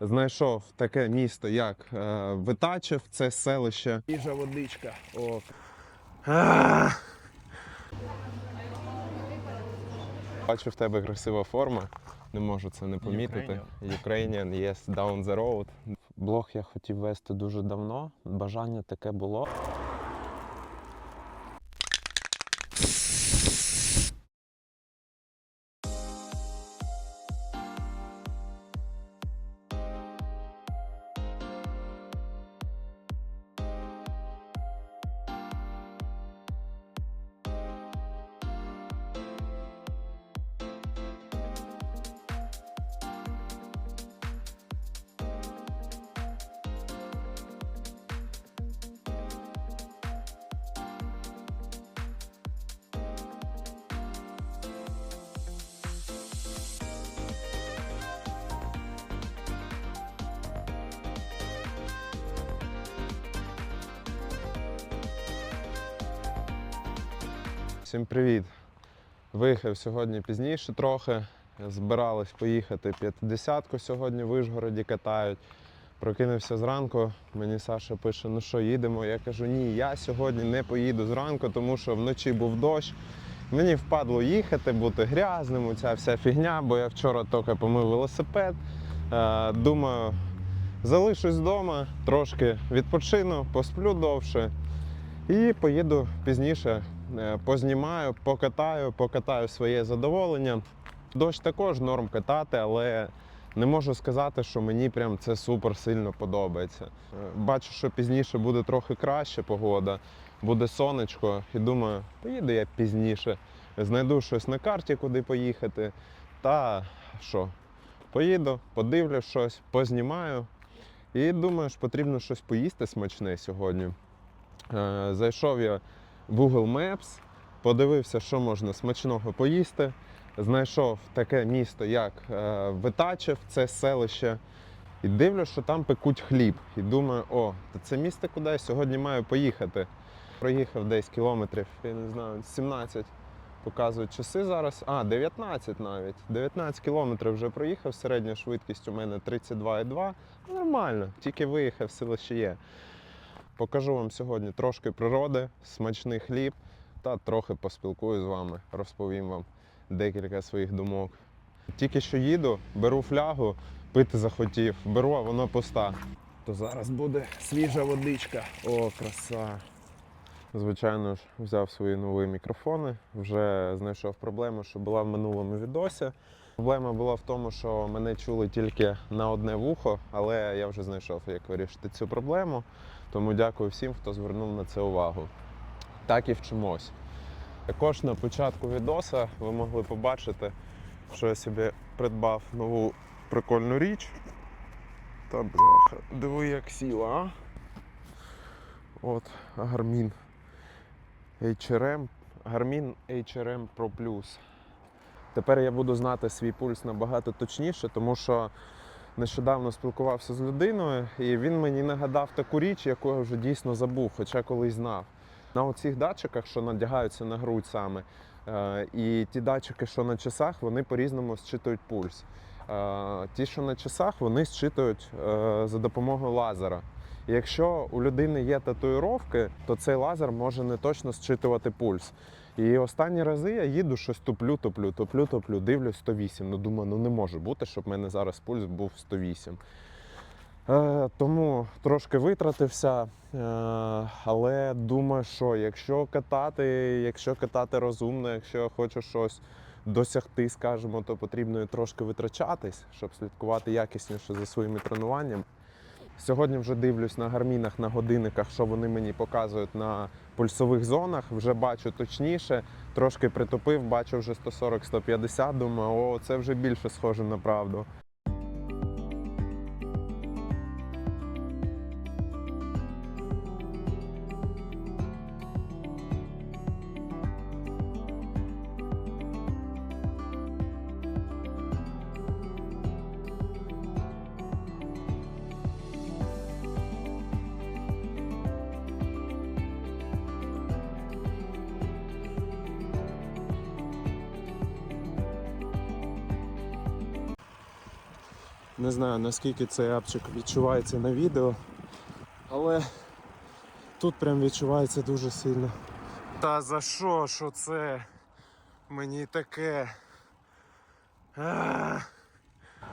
знайшов таке місто, як е, Витачев, це селище. Їжа водичка. О, Бачу, в тебе красива форма. Не можу це не помітити. Ukrainian, yes, down the road. Блог я хотів вести дуже давно. Бажання таке було. Всім привіт! Виїхав сьогодні пізніше трохи. Збирались поїхати 50-ку сьогодні в Вишгороді катають. Прокинувся зранку, мені Саша пише, ну що, їдемо? Я кажу, ні, я сьогодні не поїду зранку, тому що вночі був дощ. Мені впадло їхати, бути грязним, ця вся фігня, бо я вчора тільки помив велосипед. Е, Думаю, залишусь вдома, трошки відпочину, посплю довше і поїду пізніше, познімаю, покатаю, покатаю своє задоволення. Дощ також норм катати, але не можу сказати, що мені прям це супер сильно подобається. Е, Бачу, що пізніше буде трохи краще погода, буде сонечко, і думаю, поїду я пізніше. Знайду щось на карті, куди поїхати. Та що, поїду, подивлюсь щось, познімаю. І думаю, що потрібно щось поїсти смачне сьогодні. Е, Зайшов я Google Maps, подивився, що можна смачного поїсти. Знайшов таке місто, як е, Витачев, це селище. І дивлюсь, що там пекуть хліб. І думаю, о, то це місце, куди я сьогодні маю поїхати. Проїхав десь кілометрів, я не знаю, 17 показують часи зараз. А, 19 навіть. 19 кілометрів вже проїхав, середня швидкість у мене 32,2. Нормально, тільки виїхав, сила ще є. Покажу вам сьогодні трошки природи, смачний хліб та трохи поспілкую з вами, розповім вам декілька своїх думок. Тільки що їду, беру флягу, пити захотів, беру, а вона пуста. то зараз буде свіжа водичка. О, краса. Звичайно ж, взяв свої нові мікрофони, вже знайшов проблему, що була в минулому відосі. Проблема була в тому, що мене чули тільки на одне вухо, але я вже знайшов, як вирішити цю проблему. Тому дякую всім, хто звернув на це увагу. Так і вчимось. Також на початку відоса ви могли побачити, що я собі придбав нову прикольну річ. Та бляха, диви, як сіла, а? От, Garmin HRM, Garmin HRM Pro Plus. Тепер я буду знати свій пульс набагато точніше, тому що нещодавно спілкувався з людиною, і він мені нагадав таку річ, яку я вже дійсно забув, хоча колись знав. На оцих датчиках, що надягаються на грудь саме, е, і ті датчики, що на часах, вони по-різному зчитують пульс. Е, Ті, що на часах, вони зчитують е, за допомогою лазера. Якщо у людини є татуїровки, то цей лазер може не точно зчитувати пульс. І останні рази я їду щось туплю, туплю, туплю, туплю, дивлюсь 108. Ну думаю, ну не може бути, щоб в мене зараз пульс був 108. Е, тому трошки витратився, е, але думаю, що якщо катати, якщо катати розумно, якщо я хочу щось досягти, скажімо, то потрібно трошки витрачатись, щоб слідкувати якісніше за своїми тренуваннями. Сьогодні вже дивлюсь на гармінах, на годинниках, що вони мені показують на пульсових зонах. Вже бачу точніше, трошки притупив, бачу вже 140-150. Думаю, о, це вже більше схоже на правду. Не знаю наскільки цей апчик відчувається на відео, але тут прям відчувається дуже сильно. Та за що? Що це? Мені таке. А!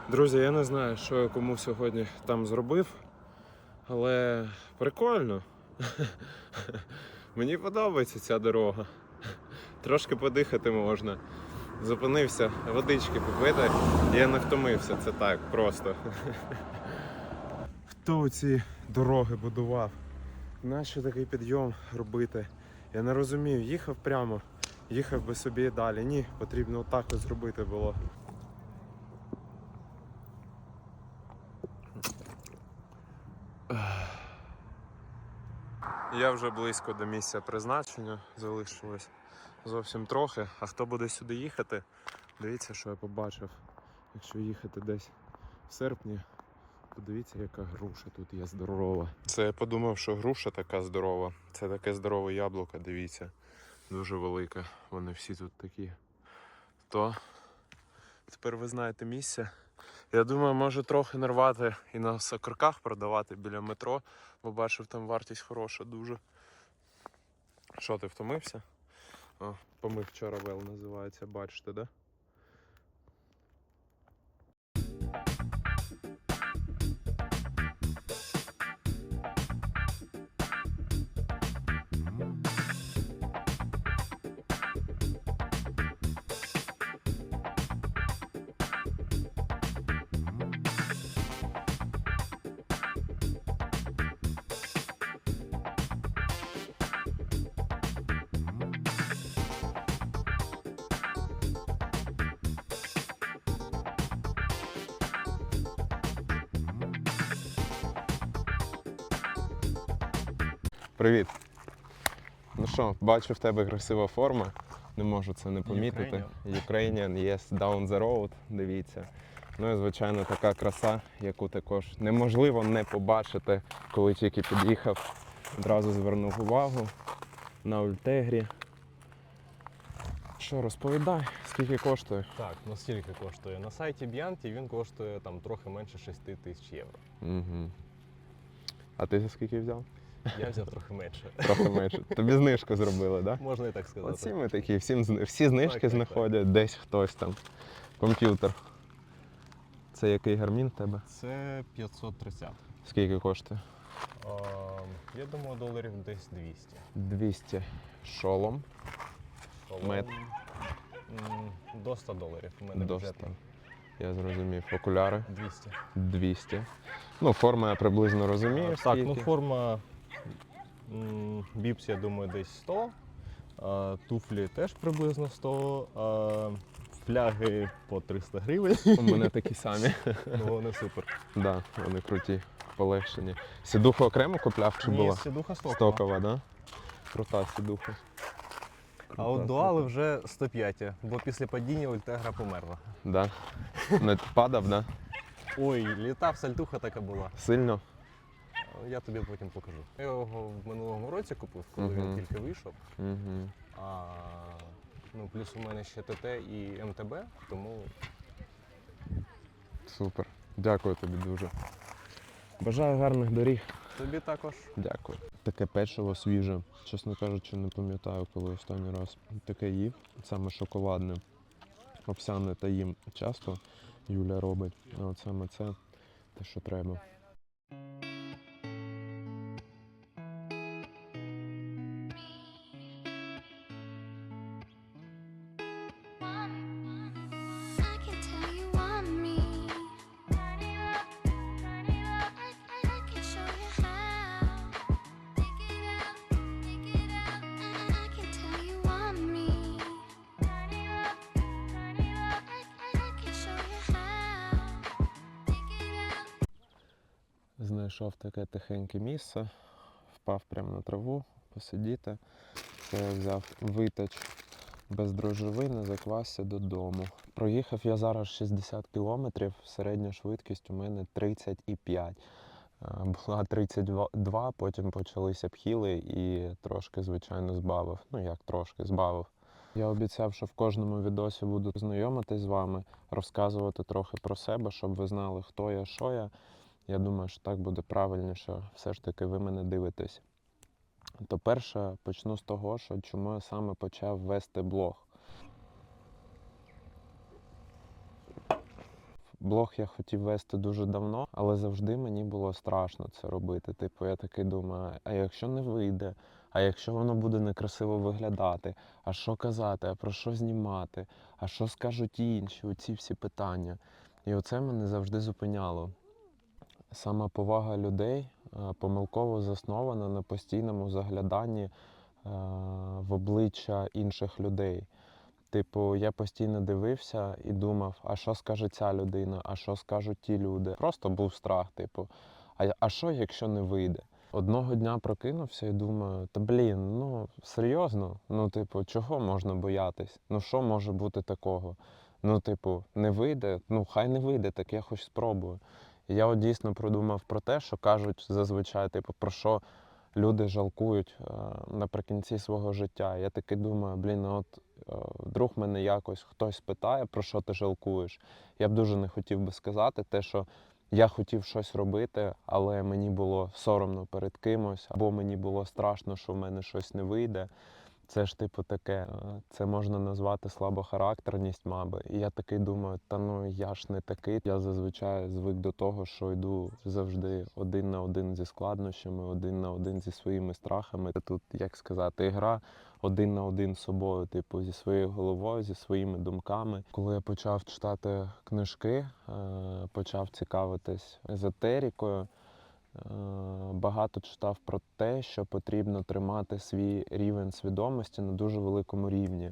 Друзі, я не знаю, що я кому сьогодні там зробив, але прикольно. Мені подобається ця дорога. Трошки подихати можна. Зупинився, водички попити, я не втомився, це так просто. Хто ці дороги будував? Нащо такий підйом робити? Я не розумію, їхав прямо, їхав би собі далі. Ні, потрібно отак ось зробити було. Я вже близько до місця призначення, залишилось зовсім трохи. А хто буде сюди їхати? Дивіться, що я побачив. Якщо їхати десь в серпні, подивіться, яка груша тут є здорова. Це я подумав, що груша така здорова. Це таке здорове яблуко, дивіться. Дуже велике. Вони всі тут такі. То тепер ви знаєте місце. Я думаю, може трохи нарвати і на сокорках продавати біля метро, бо бачив, там вартість хороша дуже. Що ти втомився? О, помив вчора вел називається, бачите, да? Привіт. Ну що, бачу в тебе красива форма. Не можу це не помітити. Ukrainian, yes, down the road, дивіться. Ну і звичайно така краса, яку також неможливо не побачити, коли тільки під'їхав. Одразу звернув увагу на Ультегрі. Що, розповідай, скільки коштує? Так, ну скільки коштує? На сайті Біанті він коштує там трохи менше 6 тисяч євро. Угу. А ти за скільки взяв? Я взяв трохи менше. Трохи менше. Тобі знижку зробили, так? Да? Можна і так сказати. Оці ми такі, всім, всі знижки Так, так, знаходять, десь хтось там. Комп'ютер. Це який гармін в тебе? Це 530. Скільки коштує? А, я думаю, доларів десь 200. 200 шолом. Шолом, Мет. До 100 доларів. У мене До бюджет 100. Я зрозумів. Окуляри 200. 200. Ну, форма я приблизно розумію. так, скільки. ну форма біпс, я думаю, десь 100. Туфлі теж приблизно 100. Фляги по 300 гривень. У мене такі самі. ну, вони супер. да, вони круті, полегшені. Сідуху окремо купляв чи Ні, була? сідуха стокова. Стокова, да? Крута сідуха. А от дуали вже 105, бо після падіння Ультегра померла. Да. Не падав, да? Ой, літав сальтуха така була. Сильно? Я тобі потім покажу. Я його в минулому році купив, коли Мгм. він тільки вийшов. Угу. А ну, плюс у мене ще ТТ і МТБ, тому Супер. Дякую тобі дуже. Бажаю гарних доріг. тобі також. Дякую. Таке печиво свіже. Чесно кажучи, не пам'ятаю, коли останній раз таке їв. Саме шоколадне. Овсяне та їм часто Юля робить. А от саме це те, що треба. Знайшов таке тихеньке місце, впав прямо на траву, посидіти. Це я взяв витач без дрожжевини, заквасся додому. Проїхав я зараз 60 кілометрів, середня швидкість у мене 35. Е, Була 32, потім почалися обхіли і трошки, звичайно, збавив. Ну як трошки збавив. Я обіцяв, що в кожному відосі буду знайомитись з вами, розказувати трохи про себе, щоб ви знали, хто я, що я. Я думаю, що так буде правильніше. Все ж таки, ви мене дивитесь. То перше почну з того, що чому я саме почав вести блог. Блог я хотів вести дуже давно, але завжди мені було страшно це робити. Типу, я такий думаю, а якщо не вийде, а якщо воно буде некрасиво виглядати, а що казати, а про що знімати, а що скажуть інші, оці всі питання. І оце мене завжди зупиняло. Сама повага людей е, помилково заснована на постійному загляданні е, в обличчя інших людей. Типу, я постійно дивився і думав, а що скаже ця людина, а що скажуть ті люди. Просто був страх, типу, а, а що, якщо не вийде? Одного дня прокинувся і думаю, та блін, ну серйозно? Ну, типу, чого можна боятись? Ну що може бути такого? Ну, типу, не вийде, ну хай не вийде, так я хоч спробую. Я от дійсно продумав про те, що кажуть зазвичай, типу, про що люди жалкують е, наприкінці свого життя. Я таки думаю, блін, ну от е, вдруг мене якось хтось питає, про що ти жалкуєш. Я б дуже не хотів би сказати те, що я хотів щось робити, але мені було соромно перед кимось, або мені було страшно, що в мене щось не вийде. Це ж типу таке, е, це можна назвати слабохарактерність, мабуть. І я такий думаю, та ну я ж не такий. Я зазвичай звик до того, що йду завжди один на один зі складнощами, один на один зі своїми страхами. Тут, як сказати, гра один на один з собою, типу, зі своєю головою, зі своїми думками. Коли я почав читати книжки, е, почав цікавитись езотерікою. Е, Багато читав про те, що потрібно тримати свій рівень свідомості на дуже великому рівні,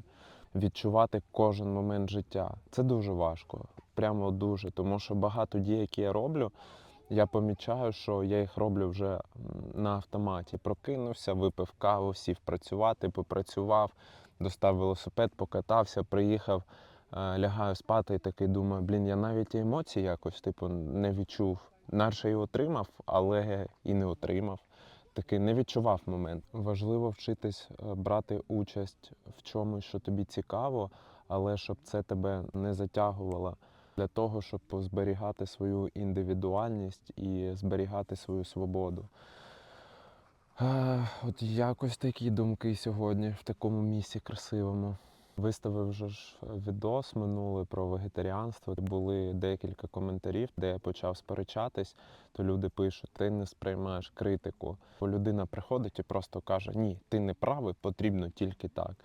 відчувати кожен момент життя. Це дуже важко, прямо дуже. Тому що багато дій, які я роблю, я помічаю, що я їх роблю вже на автоматі. Прокинувся, випив каву, сів працювати, попрацював, достав велосипед, покатався, приїхав, е, лягаю спати і такий думаю, блін, я навіть емоції якось типу не відчув. Наче і отримав, але і не отримав. Такий не відчував момент. Важливо вчитись е, брати участь в чомусь, що тобі цікаво, але щоб це тебе не затягувало для того, щоб зберігати свою індивідуальність і зберігати свою свободу. Е, От якось такі думки сьогодні в такому місці красивому. Виставив вже ж відос минулий про вегетаріанство. Були декілька коментарів, де я почав сперечатись, то люди пишуть: ти не сприймаєш критику. Бо людина приходить і просто каже: Ні, ти не правий, потрібно тільки так.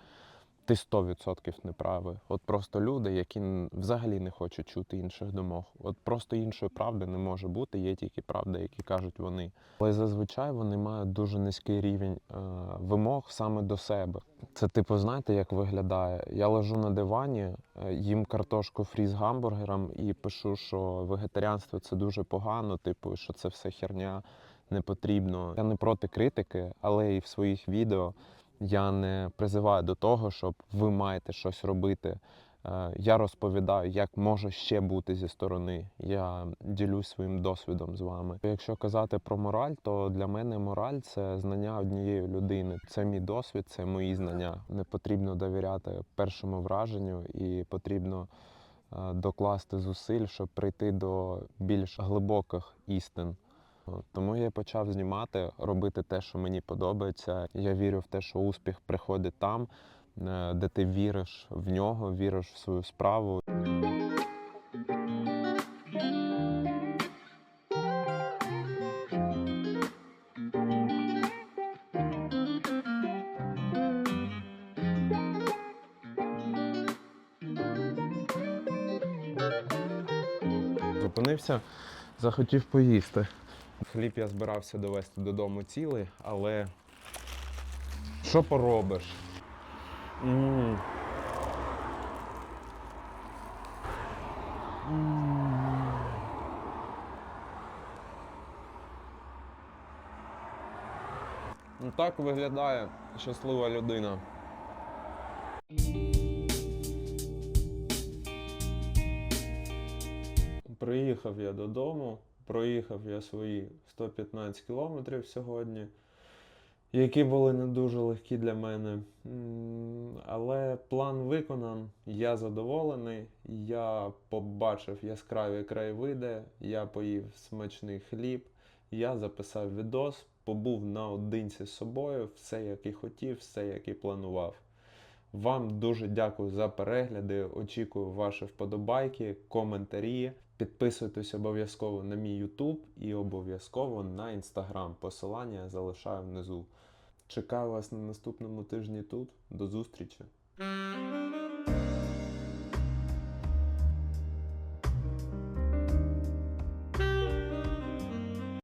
Ти 100% не правий. От просто люди, які взагалі не хочуть чути інших думок. От просто іншої правди не може бути, є тільки правда, які кажуть вони. Але зазвичай вони мають дуже низький рівень е, вимог саме до себе. Це типу, знаєте, як виглядає? Я лежу на дивані, е, їм картошку фрі з гамбургером і пишу, що вегетаріанство це дуже погано, типу, що це все херня, не потрібно. Я не проти критики, але і в своїх відео я не призиваю до того, щоб ви маєте щось робити. Е, Я розповідаю, як може ще бути зі сторони. Я ділюсь своїм досвідом з вами. Якщо казати про мораль, то для мене мораль це знання однієї людини. Це мій досвід, це мої знання. Не потрібно довіряти першому враженню, і потрібно е, докласти зусиль, щоб прийти до більш глибоких істин. Тому я почав знімати, робити те, що мені подобається. Я вірю в те, що успіх приходить там, де ти віриш в нього, віриш в свою справу. Зупинився, захотів поїсти. Хліб я збирався довести додому цілий, але що поробиш? М так виглядає щаслива людина. Приїхав я додому, проїхав я свої 115 кілометрів сьогодні. Які були не дуже легкі для мене. Але план виконан, я задоволений. Я побачив яскраві краєвиди, я поїв смачний хліб, я записав відос, побув наодинці з собою, все як і хотів, все як і планував. Вам дуже дякую за перегляди. Очікую ваші вподобайки, коментарі. Підписуйтесь обов'язково на мій YouTube і обов'язково на Instagram. Посилання я залишаю внизу. Чекаю вас на наступному тижні тут. До зустрічі!